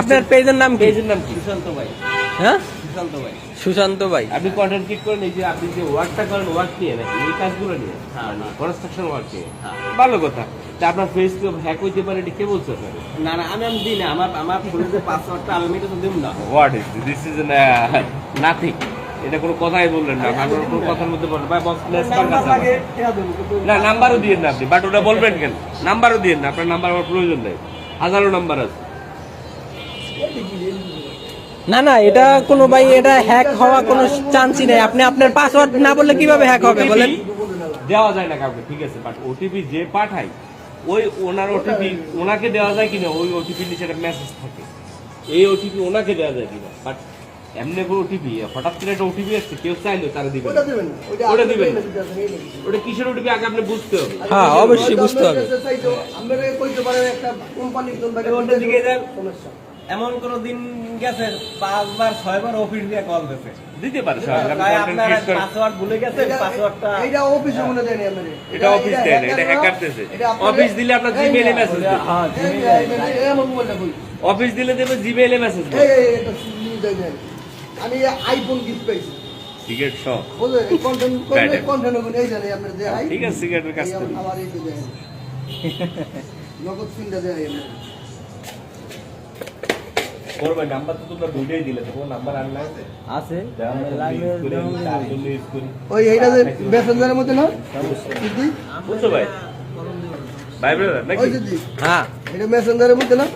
আপনার পেজের নাম কি? পেজের নাম কি? সুশান্ত ভাই। হ্যাঁ? সুশান্ত ভাই। সুশান্ত ভাই। আপনি কন্টেন্ট ক্রিয়েট করেন এই যে আপনি যে ওয়ার্কটা করেন ওয়ার্ক নিয়ে নাকি এই কাজগুলো নিয়ে হ্যাঁ, কনস্ট্রাকশন ওয়ার্ক নিয়ে হ্যাঁ। ভালো কথা। তা আপনার ফেস তো হ্যাক হইতে পারে এটা কে বলছে আপনাকে? না না আমি আমি দিই না আমার আমার ফোনের যে পাসওয়ার্ডটা আমি এটা তো দিব না। What is this is nothing এটা কোনো কথাই বললেন না আপনার কোনো কথার মধ্যে বলেন ভাই বস না নাম্বারও দিয়েন না আপনি বাট ওটা বলবেন কেন? নাম্বারও দিয়েন না আপনার নাম্বার আমার প্রয়োজন নেই। হাজারো নাম্বার আছে। না না এটা কোনো ভাই এটা হ্যাক হওয়া কোনো চান্সই নেই। আপনি আপনার পাসওয়ার্ড না বললে কীভাবে হ্যাক হবে বলেন? দেওয়া যায় না কাউকে ঠিক আছে বাট ওটিপি যে পাঠাই ওই ওনার ওটিপি ওনাকে দেওয়া যায় কিনা ওই ওটিপি নিচে একটা মেসেজ থাকে। এই ওটিপি ওনাকে দেওয়া যায় কিনা বাট এমনি করে ওটিপি হঠাৎ করে একটা ওটিপি আসছে কেউ চাইলো তারা দিবে ওটা দিবেন ওটা দিবেন। ওটা কিসের ওটিপি আগে আপনি বুঝতে হবে। হ্যাঁ অবশ্যই বুঝতে হবে। আপনার আপনারা কইতে পারেন একটা কোম্পানির জন্য ওটার দিকে যান। সমস্যা। এমন কোন দিন গেছে পাঁচবার ছয়বার অফিস দিয়ে কল দিয়েছে দিতে পারে সবাই তাই আপনার পাসওয়ার্ড ভুলে গেছে পাসওয়ার্ডটা এইটা অফিসে মনে দেয়নি আপনারে। এটা অফিস দেয় না এটা হ্যাকার দিয়েছে অফিস দিলে আপনার জিমেইলে মেসেজ দেবে হ্যাঁ যে, যে, কই? অফিস দিলে দেবে জিমেইলে মেসেজ এই, দেবে এটা। আমি আইফোন গিফট পাইছি সিগারেট সব বুঝলেন কন্টেন্ট. কন্টেন্ট এই জানি আপনার দেয় ঠিক আছে সিগারেটের কাজ করি আমার এই যে নগদ চিন্তা দেয় আমার করবে নাম্বার তো তোমরা দুইটাই দিলে তো নাম্বার আনলাই আছে। বুঝছ ওই এইটা যে মেসেঞ্জারের মধ্যে না? দিদি ভাই? ভাই ব্রাদার নাকি? ওই দিদি হ্যাঁ। এটা মেসেঞ্জারের মধ্যে না?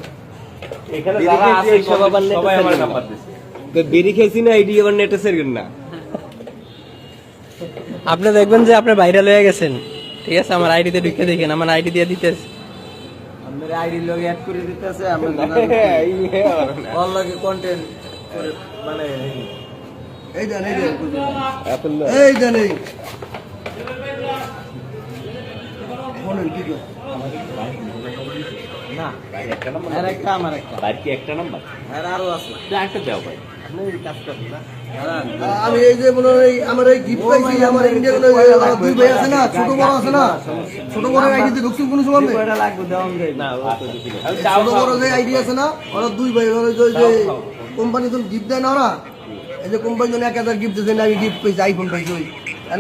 এখানে যারা আছে সবাই আমার নাম্বার দিছে। বিড়ি খেয়েছি না আইডি আবার নেটে সের না। আপনি দেখবেন যে আপনি ভাইরাল হয়ে গেছেন। ঠিক আছে আমার আইডিতে ঢুকে দেখেন আমার আইডি দিয়ে দিতেছে। লগ অ্যাড করে দিতেছে আমরা অল লগে কন্টেন্ট করে মানে এই দেন এই দেন। এই দেন এই। বলেন কি কর না আর একটা আমার একটা বাইর কি একটা নাম্বার আর আরও আছে। একটা দাও ভাই। আমি এই যে মনে হয় আমার এই গিফট পাইছি, আমার ইন্ডিয়ান দুই ভাই আছে না, ছোট বড় আছে না, ছোট বড় কোন সময়? ছোট বড় যে আইডি আছে না, ওরা দুই ভাই ওরা যে কোম্পানি গিফট দেয় না ওরা, এই যে কোম্পানি এক হাজার গিফট দিয়েছে আমি গিফট পেয়েছি আইফোন পাইছি ওই।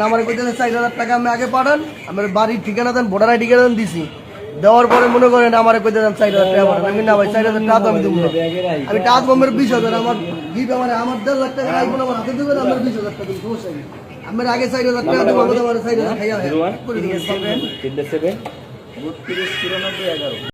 আমার কইতেছে, চার হাজার টাকা আমি আগে পাঠান, আমার বাড়ির ঠিকানা দেন ভোটার আই ঠিকানা দেন দিছি। দেওয়ার পরে মনে করেন আমার কই দেন চার হাজার টাকা আমি না ভাই চার হাজার টাকা আমি দেবো। আমি টাচ বম্বের বিশ হাজার আমার গিফট আমার আমার দেড় লাখ টাকা আইফোন আমার হাতে দেবেন আমার বিশ হাজার টাকা সমস্যা নেই আমার আগে চার হাজার টাকা দেবো আমার চার হাজার খাইয়া। সেভেন বত্রিশ চুরানব্বই এগারো